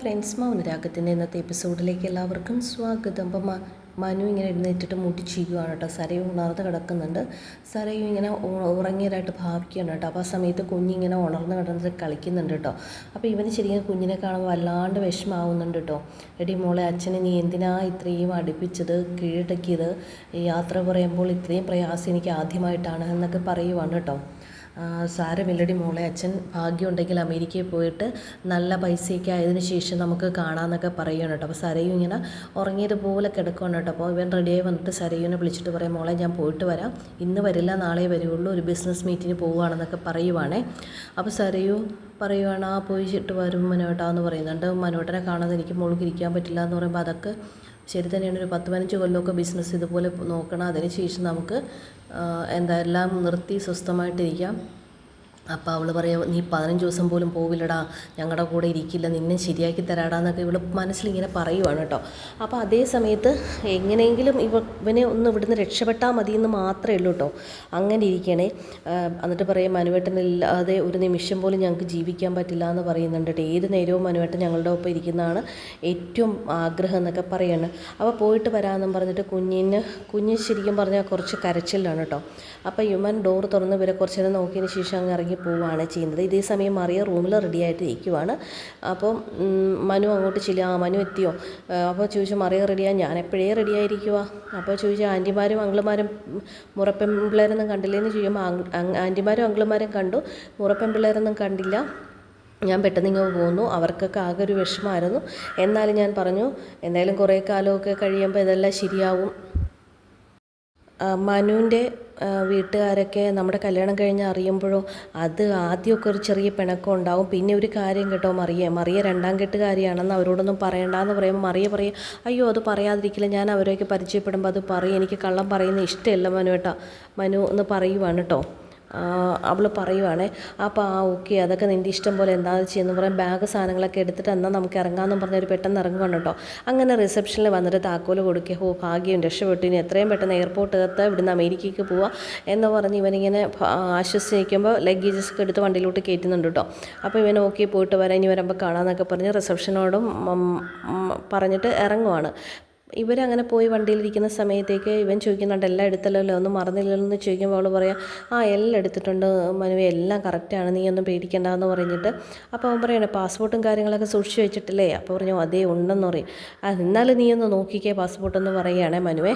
Friends മൗനരാഗത്തിന്റെ ഇന്നത്തെ എപ്പിസോഡിലേക്ക് എല്ലാവർക്കും സ്വാഗതം. അപ്പം മനു ഇങ്ങനെ എഴുന്നേറ്റിട്ട് മുട്ടി ചെയ്യുകയാണ് കേട്ടോ. സരയും ഉണർന്ന് കിടക്കുന്നുണ്ട്. സരയും ഇങ്ങനെ ഉറങ്ങിയതായിട്ട് ഭാവിക്കുകയാണ് കേട്ടോ. അപ്പോൾ ആ സമയത്ത് കുഞ്ഞിങ്ങനെ ഉണർന്ന് കിടന്നിട്ട് കളിക്കുന്നുണ്ട് കേട്ടോ. അപ്പോൾ ഇവന് ശരിക്കും കുഞ്ഞിനെ കാണുമ്പോൾ വല്ലാണ്ട് വിഷമാവുന്നുണ്ട് കേട്ടോ. എടി മോളെ അച്ഛനെ നീ എന്തിനാ ഇത്രയും അടുപ്പിച്ചത് കീഴടക്കിയത്? യാത്ര പറയുമ്പോൾ ഇത്രയും പ്രയാസം എനിക്ക് ആദ്യമായിട്ടാണ് എന്നൊക്കെ പറയുവാണ് കേട്ടോ. സാരമില്ലടി മോളെ. അച്ഛൻ ഭാഗ്യമുണ്ടെങ്കിൽ അമേരിക്കയിൽ പോയിട്ട് നല്ല പൈസയൊക്കെ ആയതിന് ശേഷം നമുക്ക് കാണാമെന്നൊക്കെ പറയുകയാണ് കേട്ടോ. അപ്പോൾ സരയു ഇങ്ങനെ ഉറങ്ങിയതുപോലെ കിടക്കുകയാണ് കേട്ടോ. അപ്പോൾ ഇവൻ റെഡിയായി വന്നിട്ട് സരയുവിനെ വിളിച്ചിട്ട് പറയാം മോളെ ഞാൻ പോയിട്ട് വരാം. ഇന്ന് വരില്ല നാളെ വരുള്ളൂ ഒരു ബിസിനസ് മീറ്റിന് പോവുകയാണെന്നൊക്കെ പറയുവാണേ. അപ്പോൾ സരയു പറയുവാണ് ആ പോയിട്ട് വരും മനോട്ടാ എന്ന് പറയുന്നുണ്ട്. മനോട്ടനെ കാണാതെ എനിക്ക് മോൾക്ക് ഇരിക്കാൻ പറ്റില്ല എന്ന് പറയുമ്പോൾ അതൊക്കെ ശരി തന്നെയാണ്. ഒരു പത്ത് പതിനഞ്ച് കൊല്ലമൊക്കെ ബിസിനസ് ഇതുപോലെ നോക്കണം. അതിന് ശേഷം നമുക്ക് ആ, എന്താ എല്ലാം നിർത്തി സ്വസ്ഥമായിട്ടിരിക്കാം. അപ്പോൾ അവൾ പറയാം നീ പതിനഞ്ച് ദിവസം പോലും പോവില്ലടാ ഞങ്ങളുടെ കൂടെ ഇരിക്കില്ല നിന്നെ ശരിയാക്കി തരാടാ എന്നൊക്കെ ഇവൾ മനസ്സിലിങ്ങനെ പറയുവാണ് കേട്ടോ അപ്പോൾ അതേ സമയത്ത് എങ്ങനെയെങ്കിലും ഇവ ഇവനെ ഒന്ന് ഇവിടുന്ന് രക്ഷപ്പെട്ടാൽ മതി എന്ന് മാത്രമേ ഉള്ളൂ കേട്ടോ അങ്ങനെ ഇരിക്കണേ. എന്നിട്ട് പറയും മനുവേട്ടനില്ലാതെ ഒരു നിമിഷം പോലും ഞങ്ങൾക്ക് ജീവിക്കാൻ പറ്റില്ല എന്ന് പറയുന്നുണ്ട് കേട്ടോ ഏത് നേരവും മനുവേട്ടൻ ഞങ്ങളുടെ ഒപ്പം ഇരിക്കുന്നതാണ് ഏറ്റവും ആഗ്രഹം എന്നൊക്കെ പറയാണ്. അപ്പോൾ പോയിട്ട് വരാമെന്നും പറഞ്ഞിട്ട് കുഞ്ഞിന് കുഞ്ഞ് ശരിക്കും പറഞ്ഞാൽ കുറച്ച് കരച്ചിലാണ് കേട്ടോ അപ്പോൾ യുമൻ ഡോർ തുറന്ന് ഇവരെ കുറച്ച് നേരം നോക്കിയതിന് ശേഷം അങ്ങ് ഇറങ്ങി പോവുകയാണ് ചെയ്യുന്നത്. ഇതേ സമയം മറിയ റൂമിൽ റെഡി ആയിട്ട് ഇരിക്കുവാണ് അപ്പം മനു അങ്ങോട്ട് ചില ആ മനു എത്തിയോ? അപ്പോൾ ചോദിച്ചു മറിയ റെഡിയാ? ഞാൻ എപ്പോഴേ റെഡി ആയിരിക്കുക അപ്പോൾ ചോദിച്ചു ആന്റിമാരും അങ്കിളുമാരും മുറപ്പെമ്പിള്ളേരൊന്നും കണ്ടില്ലേന്ന്? ചോദിക്കുമ്പോൾ ആന്റിമാരും അങ്കിളുമാരും കണ്ടു. മുറപ്പെമ്പിള്ളേരൊന്നും കണ്ടില്ല. ഞാൻ പെട്ടെന്ന് ഇങ്ങോട്ട് പോന്നു. അവർക്കൊക്കെ ആകെ ഒരു വിഷമമായിരുന്നു. എന്നാലും ഞാൻ പറഞ്ഞു എന്തായാലും കുറേ കാലമൊക്കെ കഴിയുമ്പോൾ ഇതെല്ലാം ശരിയാവും. മനുവിന്റെ വീട്ടുകാരൊക്കെ നമ്മുടെ കല്യാണം കഴിഞ്ഞ് അറിയുമ്പോഴോ അത് ആദ്യമൊക്കെ ഒരു ചെറിയ പിണക്കം ഉണ്ടാവും. പിന്നെ ഒരു കാര്യം കേട്ടോ മറിയ. മറിയ രണ്ടാം കെട്ടുകാരിയാണെന്ന് അവരോടൊന്നും പറയണ്ടെന്ന് പറയുമ്പോൾ മറിയ പറയും അയ്യോ അത് പറയാതിരിക്കില്ല. ഞാൻ അവരെയൊക്കെ പരിചയപ്പെടുമ്പോൾ അത് പറയും. എനിക്ക് കള്ളം പറയുന്ന ഇഷ്ടമല്ല മനു കേട്ടോ മനു എന്ന് പറയുവാണ് കേട്ടോ. അവൾ പറയുവാണേ അപ്പോൾ ആ ഓക്കെ അതൊക്കെ നിന്റെ ഇഷ്ടം പോലെ എന്താണെന്ന് ചെയ്യുന്നു? പറയാം ബാഗ് സാധനങ്ങളൊക്കെ എടുത്തിട്ട് എന്നാൽ നമുക്ക് ഇറങ്ങാമെന്നും പറഞ്ഞൊരു പെട്ടെന്ന് ഇറങ്ങുകയാണ് കേട്ടോ. അങ്ങനെ റിസപ്ഷനിൽ വന്നിട്ട് താക്കോൽ കൊടുക്കുക ഹോ ഭാഗ്യം രക്ഷപ്പെട്ടു. ഇനി എത്രയും പെട്ടെന്ന് എയർപോർട്ട് എത്താം ഇവിടുന്ന് അമേരിക്കയ്ക്ക് പോവാം. എന്ന് പറഞ്ഞ് ഇവനിങ്ങനെ ആശ്വസിക്കുമ്പോൾ ലഗേജസ് ഒക്കെ എടുത്ത് വണ്ടിയിലോട്ട് കയറ്റുന്നുണ്ട് കേട്ടോ. അപ്പോൾ ഇവൻ ഓക്കെ പോയിട്ട് വരാം ഇനി വരുമ്പോൾ കാണാമെന്നൊക്കെ പറഞ്ഞ് റിസപ്ഷനോടും പറഞ്ഞിട്ട് ഇറങ്ങുവാണ്. ഇവരങ്ങനെ പോയി വണ്ടിയിലിരിക്കുന്ന സമയത്തേക്ക് ഇവൻ ചോദിക്കുന്നുണ്ട് എല്ലാം എടുത്തല്ലോ ഒന്നും മറന്നില്ലല്ലോ? എന്ന് ചോദിക്കുമ്പോൾ അവൾ പറയാം ആ എല്ലാം എടുത്തിട്ടുണ്ട് മനുവെ എല്ലാം കറക്റ്റാണ് നീ ഒന്നും പേടിക്കണ്ട എന്ന് പറഞ്ഞിട്ട്. അപ്പോൾ അവൻ പറയണേ പാസ്പോർട്ടും കാര്യങ്ങളൊക്കെ സൂക്ഷിച്ച് വെച്ചിട്ടില്ലേ? അപ്പോൾ പറഞ്ഞു അതേ ഉണ്ടെന്ന് പറയും. എന്നാലും നീ ഒന്ന് നോക്കിക്കേ പാസ്പോർട്ടെന്ന് പറയുകയാണേ മനുവേ.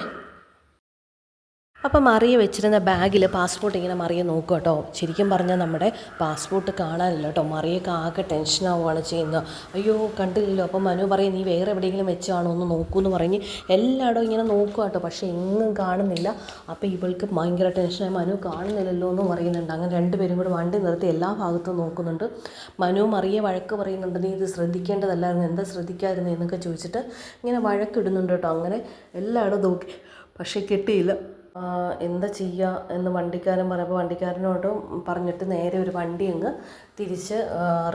അപ്പം മറിയ വെച്ചിരുന്ന ബാഗിൽ പാസ്പോർട്ട് ഇങ്ങനെ മറിയ നോക്കും കേട്ടോ. ശരിക്കും പറഞ്ഞാൽ നമ്മുടെ പാസ്പോർട്ട് കാണാനില്ല കേട്ടോ. മറിയൊക്കെ ആകെ ടെൻഷനാവുകയാണ് ചെയ്യുന്നത്. അയ്യോ കണ്ടില്ലല്ലോ. അപ്പം മനു പറയും നീ വേറെ എവിടെയെങ്കിലും വെച്ചാണോ ഒന്ന് നോക്കൂ എന്ന് പറഞ്ഞ് എല്ലായിടവും ഇങ്ങനെ നോക്കുക കേട്ടോ. പക്ഷേ എങ്ങും കാണുന്നില്ല. അപ്പോൾ ഇവൾക്ക് ഭയങ്കര ടെൻഷനായി മനു കാണുന്നില്ലല്ലോ എന്ന് പറയുന്നുണ്ട്. അങ്ങനെ രണ്ടുപേരും കൂടെ വണ്ടി നിർത്തി എല്ലാ ഭാഗത്തും നോക്കുന്നുണ്ട്. മനു മറിയെ വഴക്ക് പറയുന്നുണ്ട്. നീ ഇത് ശ്രദ്ധിക്കേണ്ടതല്ലായിരുന്നു. എന്താ ശ്രദ്ധിക്കാതിരുന്നു? എന്നൊക്കെ ചോദിച്ചിട്ട് ഇങ്ങനെ വഴക്കിടുന്നുണ്ട് കേട്ടോ. അങ്ങനെ എല്ലായിടവും നോക്കി. പക്ഷേ കിട്ടിയില്ല. എന്താ ചെയ്യുക എന്ന് വണ്ടിക്കാരൻ പറയുമ്പോൾ വണ്ടിക്കാരനോട് പറഞ്ഞിട്ട് നേരെ ഒരു വണ്ടി അങ്ങ് തിരിച്ച്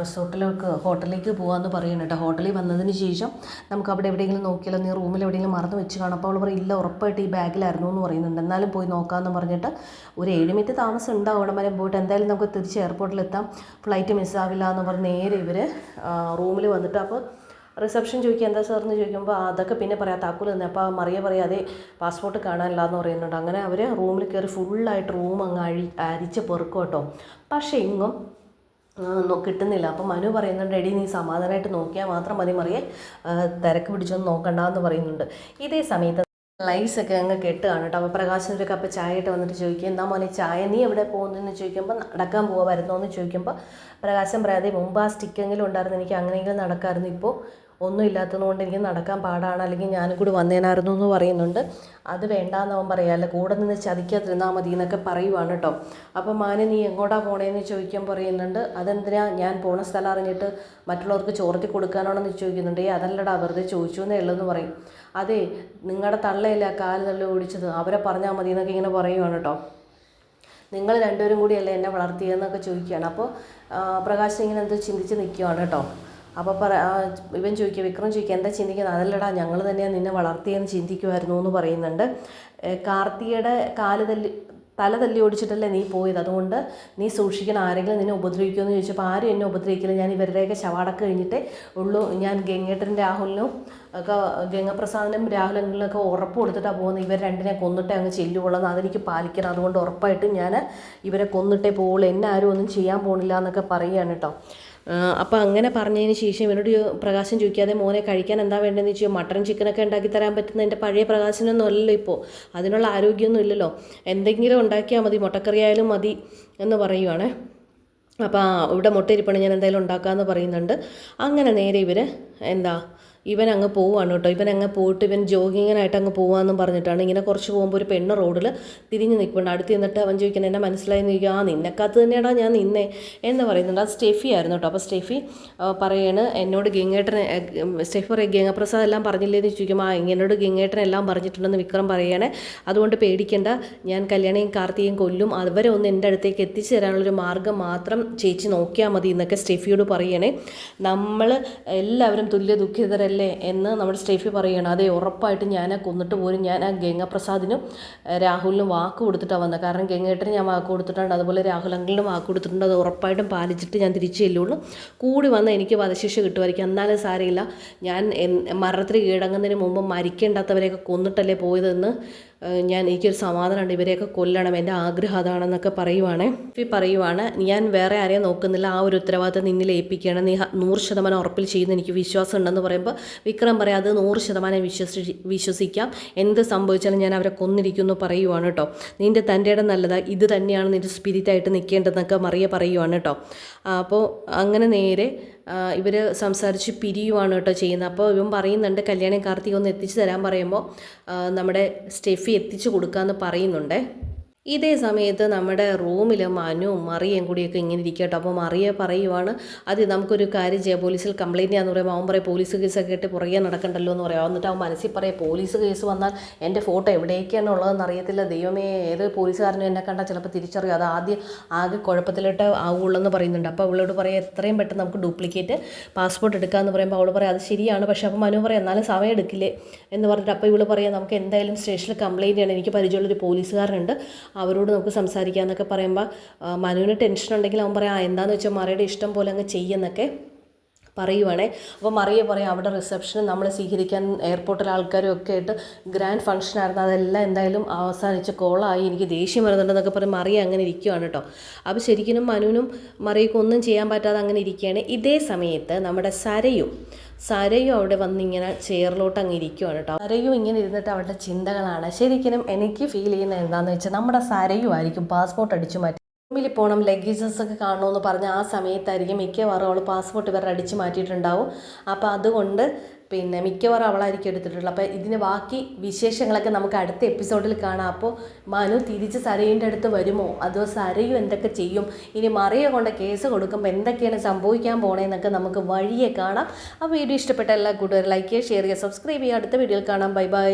റിസോർട്ടിലേക്ക് ഹോട്ടലിലേക്ക് പോകാമെന്ന് പറയുന്നു കേട്ടോ ഹോട്ടലിൽ വന്നതിന് ശേഷം നമുക്ക് അവിടെ എവിടെയെങ്കിലും നോക്കിയാലോ നീ റൂമിൽ എവിടെയെങ്കിലും മറന്നു വെച്ച് കാണും. അപ്പോൾ അവൾ പറയും ഇല്ല ഉറപ്പായിട്ട് ഈ ബാഗിലായിരുന്നു എന്ന് പറയുന്നുണ്ട്. എന്നാലും പോയി നോക്കാമെന്ന് പറഞ്ഞിട്ട് ഒരു ഏഴ് മിനിറ്റ് താമസം ഉണ്ടാവും അവിടെ വരെ പോയിട്ട് എന്തായാലും നമുക്ക് തിരിച്ച് എയർപോർട്ടിലെത്താം. ഫ്ലൈറ്റ് മിസ്സാവില്ല എന്ന് പറഞ്ഞ് നേരെ ഇവർ റൂമിൽ വന്നിട്ട് അപ്പോൾ റിസപ്ഷൻ ചോദിക്കുക എന്താ സാർ എന്ന് ചോദിക്കുമ്പോൾ അതൊക്കെ പിന്നെ പറയാം താക്കോൽ തന്നെ. അപ്പോൾ മറിയ പറയാം അതെ പാസ്പോർട്ട് കാണാനില്ല എന്ന് പറയുന്നുണ്ട്. അങ്ങനെ അവർ റൂമിൽ കയറി ഫുള്ളായിട്ട് റൂം അങ്ങ് അഴി അരിച്ച് പെറുക്കും കേട്ടോ. പക്ഷേ ഇങ്ങും കിട്ടുന്നില്ല. അപ്പം മനു പറയുന്നുണ്ട് എടി നീ സമാധാനമായിട്ട് നോക്കിയാൽ മാത്രം മതി മറിയെ. തിരക്ക് പിടിച്ചൊന്നും നോക്കണ്ട എന്ന് പറയുന്നുണ്ട്. ഇതേ സമയത്ത് ലൈറ്റ്സ് ഒക്കെ അങ്ങ് കെട്ടുകയാണ് കേട്ടോ. അപ്പോൾ പ്രകാശന്റെ ഒരു കപ്പ് ചായ ഇട്ട് വന്നിട്ട് ചോദിക്കും എന്താ മോനെ ചായ? നീ എവിടെ പോകുന്നതെന്ന് ചോദിക്കുമ്പോൾ നടക്കാൻ പോവാ വരുന്നോ എന്ന് ചോദിക്കുമ്പോൾ പ്രകാശം പറയാതെ മുമ്പ് ആ സ്റ്റിക്കെങ്കിലും ഉണ്ടായിരുന്നു എനിക്ക് അങ്ങനെയെങ്കിലും നടക്കാമായിരുന്നു ഇപ്പോൾ ഒന്നും ഇല്ലാത്തത് കൊണ്ട് എനിക്ക് നടക്കാൻ പാടാണ്. അല്ലെങ്കിൽ ഞാനും കൂടി വന്നേനായിരുന്നു എന്ന് പറയുന്നുണ്ട്. അത് വേണ്ടാന്ന് അവൻ പറയാമല്ലോ കൂടെ നിന്ന് ചതിക്കാതിരുന്നാൽ മതി എന്നൊക്കെ പറയുവാണ് കേട്ടോ അപ്പം മാനെ നീ എങ്ങോട്ടാ പോണേന്ന് ചോദിക്കാൻ പറയുന്നുണ്ട്. അതെന്തിനാ ഞാൻ പോണ സ്ഥലം അറിഞ്ഞിട്ട് മറ്റുള്ളവർക്ക് ചോർത്തി കൊടുക്കാനാണെന്ന് ചോദിക്കുന്നുണ്ട്. ഏ അതല്ലടാ വെറുതെ ചോദിച്ചു എന്നേ ഉള്ളൂ എന്ന് പറയും. അതെ നിങ്ങളുടെ തള്ളയല്ലേ കാൽ തള്ളി ഓടിച്ചത്? അവരെ പറഞ്ഞാൽ മതി എന്നൊക്കെ ഇങ്ങനെ പറയുവാണ് കേട്ടോ നിങ്ങൾ രണ്ടുപേരും കൂടിയല്ലേ എന്നെ വളർത്തിയതെന്നൊക്കെ ചോദിക്കുകയാണ്. അപ്പോൾ പ്രകാശ് ഇങ്ങനെ എന്തോ ചിന്തിച്ച് നിൽക്കുവാണ് കേട്ടോ അപ്പോൾ പറ ഇവൻ ചോദിക്കുക വിക്രം ചോദിക്കുക എന്താ ചിന്തിക്കുന്നത് അതല്ലടാ ഞങ്ങൾ തന്നെയാണ് നിന്നെ വളർത്തിയെന്ന് ചിന്തിക്കുമായിരുന്നു എന്ന് പറയുന്നുണ്ട്. കാർത്തിയുടെ കാൽ തല്ലി തല തല്ലി ഓടിച്ചിട്ടല്ലേ നീ പോയത്? അതുകൊണ്ട് നീ സൂക്ഷിക്കണം ആരെങ്കിലും നിന്നെ ഉപദ്രവിക്കുമെന്ന് ചോദിച്ചപ്പോൾ ആരും എന്നെ ഉപദ്രവിക്കില്ല. ഞാൻ ഇവരുടെയൊക്കെ ശവാടക്ക് കഴിഞ്ഞിട്ടേ ഉള്ളൂ. ഞാൻ ഗംഗേട്ടൻ രാഹുലിനും ഒക്കെ ഗംഗപ്രസാദിനും രാഹുലങ്ങളിലൊക്കെ ഉറപ്പ് കൊടുത്തിട്ടാണ് പോകുന്നത് ഇവർ രണ്ടിനെ കൊന്നിട്ടേ അങ്ങ് ചെല്ലുള്ളൂ എന്ന് അതെനിക്ക് പാലിക്കണം. അതുകൊണ്ട് ഉറപ്പായിട്ടും ഞാൻ ഇവരെ കൊന്നിട്ടേ പോകുള്ളൂ എന്നെ ആരും ഒന്നും ചെയ്യാൻ പോണില്ല എന്നൊക്കെ പറയുകയാണ് കേട്ടോ അപ്പോൾ അങ്ങനെ പറഞ്ഞതിന് ശേഷം ഇവനോട് പ്രകാശം ചോദിക്കാതെ മോനെ കഴിക്കാൻ എന്താ വേണ്ടതെന്ന് ചോദിച്ചു മട്ടൺ ചിക്കനൊക്കെ ഉണ്ടാക്കി തരാൻ പറ്റുന്ന എന്റെ പഴയ പ്രകാശനൊന്നും അല്ലല്ലോ ഇപ്പോൾ അതിനുള്ള ആരോഗ്യമൊന്നും ഇല്ലല്ലോ. എന്തെങ്കിലും ഉണ്ടാക്കിയാൽ മതി മുട്ടക്കറി ആയാലും മതി എന്ന് പറയുവാണ്. അപ്പോൾ ഇവിടെ മുട്ടയിരിപ്പണം ഞാൻ എന്തായാലും ഉണ്ടാക്കാമെന്ന് പറയുന്നുണ്ട്. അങ്ങനെ നേരെ ഇവർ എന്താ ഇവൻ അങ്ങ് പോവാണ് കേട്ടോ. ഇവൻ അങ്ങ് പോയിട്ട് ഇവൻ ജോഗിങ്ങിനായിട്ട് അങ്ങ് പോവാന്നും പറഞ്ഞിട്ടാണ് ഇങ്ങനെ കുറച്ച് പോകുമ്പോൾ ഒരു പെണ്ണ് റോഡിൽ തിരിഞ്ഞ് നിൽക്കുന്നുണ്ട് അടുത്ത് നിന്നിട്ട് അവൻ ചോദിക്കുന്നത് എന്നെ മനസ്സിലായി നിൽക്കുക ആ നിന്നെക്കാത്ത് തന്നെയാടാ ഞാൻ നിന്നേ. എന്ന് പറയുന്നുണ്ട്. അത് സ്റ്റെഫി ആയിരുന്നു കേട്ടോ. അപ്പോൾ സ്റ്റെഫി പറയാണ് എന്നോട് ഗംഗേട്ടനെ സ്റ്റെഫി പറയും ഗംഗപ്രസാദ് എല്ലാം പറഞ്ഞില്ലേന്ന്? ചോദിക്കും ആ എന്നോട് ഗംഗേട്ടൻ എല്ലാം പറഞ്ഞിട്ടുണ്ടെന്ന് വിക്രം പറയണേ. അതുകൊണ്ട് പേടിക്കേണ്ട. ഞാൻ കല്യാണിയും കാർത്തികയും കൊല്ലും. അവരെ ഒന്ന് എന്റെ അടുത്തേക്ക് എത്തിച്ചു തരാനുള്ളൊരു മാർഗം മാത്രം ചേച്ചി നോക്കിയാൽ മതി എന്നൊക്കെ സ്റ്റെഫിയോട് പറയണേ. നമ്മൾ എല്ലാവരും തുല്യ ദുഃഖിതരല്ലേ എന്ന് നമ്മുടെ സ്റ്റേഫി പറയുകയാണ് അതെ ഉറപ്പായിട്ട് ഞാൻ ആ കൊന്നിട്ട് പോലും ഞാൻ ആ ഗംഗപ്രസാദിനും രാഹുലിനും വാക്ക് കൊടുത്തിട്ടാണ് വന്നത് കാരണം ഗംഗേട്ടന് ഞാൻ വാക്ക് കൊടുത്തിട്ടുണ്ട്. അതുപോലെ രാഹുൽ അങ്കിളിനും വാക്ക് കൊടുത്തിട്ടുണ്ട്. അത് ഉറപ്പായിട്ടും പാലിച്ചിട്ട് ഞാൻ തിരിച്ചു ചെല്ലുള്ളൂ കൂടി വന്ന് എനിക്ക് വധശിക്ഷ കിട്ടുമായിരിക്കും. എന്നാലും സാരമില്ല. ഞാൻ മരണത്തിന് കീഴടങ്ങുന്നതിന് മുമ്പ് മരിക്കേണ്ടാത്തവരെയൊക്കെ കൊന്നിട്ടല്ലേ പോയതെന്ന് ഞാൻ എനിക്കൊരു സമാധാനമുണ്ട്. ഇവരെയൊക്കെ കൊല്ലണം. എന്റെ ആഗ്രഹം അതാണെന്നൊക്കെ പറയുവാണ്. ഇപ്പം പറയുവാണ് ഞാൻ വേറെ ആരെയും നോക്കുന്നില്ല. ആ ഒരു ഉത്തരവാദിത്തം നിന്നിൽ ഏൽപ്പിക്കുകയാണ്. നീ നൂറ് ശതമാനം ഉറപ്പിൽ ചെയ്യുന്ന എനിക്ക് വിശ്വാസം ഉണ്ടെന്ന് പറയുമ്പോൾ വിക്രം പറയാം അത് നൂറ് ശതമാനം വിശ്വസി വിശ്വസിക്കാം. എന്ത് സംഭവിച്ചാലും ഞാൻ അവരെ കൊന്നിരിക്കുന്നു പറയുവാണ് കേട്ടോ നിന്റെ തന്റെ ഇടം നല്ലതാ ഇത് തന്നെയാണ് നിന്റെ സ്പിരിറ്റായിട്ട് നിൽക്കേണ്ടതെന്നൊക്കെ മറിയ പറയുവാണ് കേട്ടോ അപ്പോൾ അങ്ങനെ നേരെ ഇവർ സംസാരിച്ച് പിരിയുവാണ് കേട്ടോ ചെയ്യുന്നത്. അപ്പോൾ ഇവൻ പറയുന്നുണ്ട് കല്യാണി കാർത്തിക ഒന്ന് എത്തിച്ചു തരാൻ പറയുമ്പോൾ നമ്മുടെ സ്റ്റെഫി എത്തിച്ചു കൊടുക്കാമെന്ന് പറയുന്നുണ്ടേ. ഇതേ സമയത്ത് നമ്മുടെ റൂമിൽ മനുവും മറിയയും കൂടിയൊക്കെ ഇങ്ങനെ ഇരിക്കട്ടോ. അപ്പോൾ മറിയ പറയുവാണ് അത് നമുക്കൊരു കാര്യം ചെയ്യാം. പോലീസിൽ കംപ്ലയിന്റ് ചെയ്യാന്ന് പറയുമ്പോൾ അവൻ പറയും പോലീസ് കേസൊക്കെ ഇട്ട് പുറകെ നടക്കണ്ടല്ലോ എന്ന് പറയാം. എന്നിട്ട് അവൻ മനസ്സിൽ പറയാം പോലീസ് കേസ് വന്നാൽ എന്റെ ഫോട്ടോ എവിടേക്കാണ് ഉള്ളതെന്ന് അറിയത്തില്ല. ദൈവമേ ഏത് പോലീസുകാരനും എന്നെ കണ്ടാൽ ചിലപ്പോൾ തിരിച്ചറിയും. അത് ആദ്യം ആകെ കുഴപ്പത്തിലിട്ട് ആവുള്ളൂ എന്ന് പറയുന്നുണ്ട്. അപ്പോൾ അവളോട് പറയാം എത്രയും പെട്ടെന്ന് നമുക്ക് ഡ്യൂപ്ലിക്കേറ്റ് പാസ്പോർട്ട് എടുക്കാമെന്ന് പറയുമ്പോൾ അവൾ പറയാം അത് ശരിയാണ്. പക്ഷേ അപ്പോൾ മനു പറയാം എന്നാലും സമയം എടുക്കില്ലേ? എന്ന് പറഞ്ഞിട്ട് അപ്പോൾ ഇവൾ പറയാം നമുക്ക് എന്തായാലും സ്റ്റേഷനിൽ കംപ്ലയിന്റ് ചെയ്യണം. എനിക്ക് പരിചയമുള്ളൊരു പോലീസുകാരനുണ്ട്. അവരോട് നമുക്ക് സംസാരിക്കാമെന്നൊക്കെ പറയുമ്പോൾ മനുവിന് ടെൻഷൻ ഉണ്ടെങ്കിൽ അവൻ പറയാം എന്താണെന്ന് വെച്ചാൽ മറിയുടെ ഇഷ്ടം പോലെ അങ്ങ് ചെയ്യുന്നൊക്കെ പറയുവാണേ. അപ്പോൾ മറിയ പറയാം അവിടെ റിസപ്ഷൻ നമ്മൾ സ്വീകരിക്കാൻ എയർപോർട്ടിലെ ആൾക്കാരും ഒക്കെ ആയിട്ട് ഗ്രാൻഡ് ഫംഗ്ഷൻ ആയിരുന്നു. അതെല്ലാം എന്തായാലും അവസാനിച്ച് കോളായി എനിക്ക് ദേഷ്യം വരുന്നുണ്ടെന്നൊക്കെ പറഞ്ഞ് മറിയ അങ്ങനെ ഇരിക്കുവാണ് കേട്ടോ അപ്പോൾ ശരിക്കും മനുവിനും മറിയക്കും ഒന്നും ചെയ്യാൻ പറ്റാതെ അങ്ങനെ ഇരിക്കുകയാണ്. ഇതേ സമയത്ത് നമ്മുടെ സരയും സരയും അവിടെ വന്നിങ്ങനെ ചെയറിലോട്ട് അങ്ങ് ഇരിക്കുവാണ് കേട്ടോ സരയും ഇങ്ങനെ ഇരുന്നിട്ട് അവളുടെ ചിന്തകളാണ്. ശരിക്കും എനിക്ക് ഫീൽ ചെയ്യുന്നത് എന്താണെന്ന് വെച്ചാൽ നമ്മുടെ സരയും ആയിരിക്കും പാസ്പോർട്ട് അടിച്ചു മാറ്റി റൂമിൽ പോകണം ലഗേജസ് ഒക്കെ കാണണമെന്ന് പറഞ്ഞ ആ സമയത്തായിരിക്കും മിക്കവാറും അവൾ പാസ്പോർട്ട് ഇവരുടെ അടിച്ച് മാറ്റിയിട്ടുണ്ടാവും. അപ്പോൾ അതുകൊണ്ട് പിന്നെ മിക്കവാറും അവളായിരിക്കും എടുത്തിട്ടുള്ളത്. അപ്പോൾ ഇതിന് ബാക്കി വിശേഷങ്ങളൊക്കെ നമുക്ക് അടുത്ത എപ്പിസോഡിൽ കാണാം. അപ്പോൾ മനു തിരിച്ച് സരയുടെ അടുത്ത് വരുമോ? അതോ സരയും എന്തൊക്കെ ചെയ്യും? ഇനി മറിയ കൊണ്ട് കേസ് കൊടുക്കുമ്പോൾ എന്തൊക്കെയാണ് സംഭവിക്കാൻ പോണേന്നൊക്കെ നമുക്ക് വഴിയെ കാണാം. ആ വീഡിയോ ഇഷ്ടപ്പെട്ട എല്ലാ കൂട്ടുകാരും ലൈക്ക് ചെയ്യുക ഷെയർ ചെയ്യുക സബ്സ്ക്രൈബ് ചെയ്യുക. അടുത്ത വീഡിയോയിൽ കാണാം. Bye bye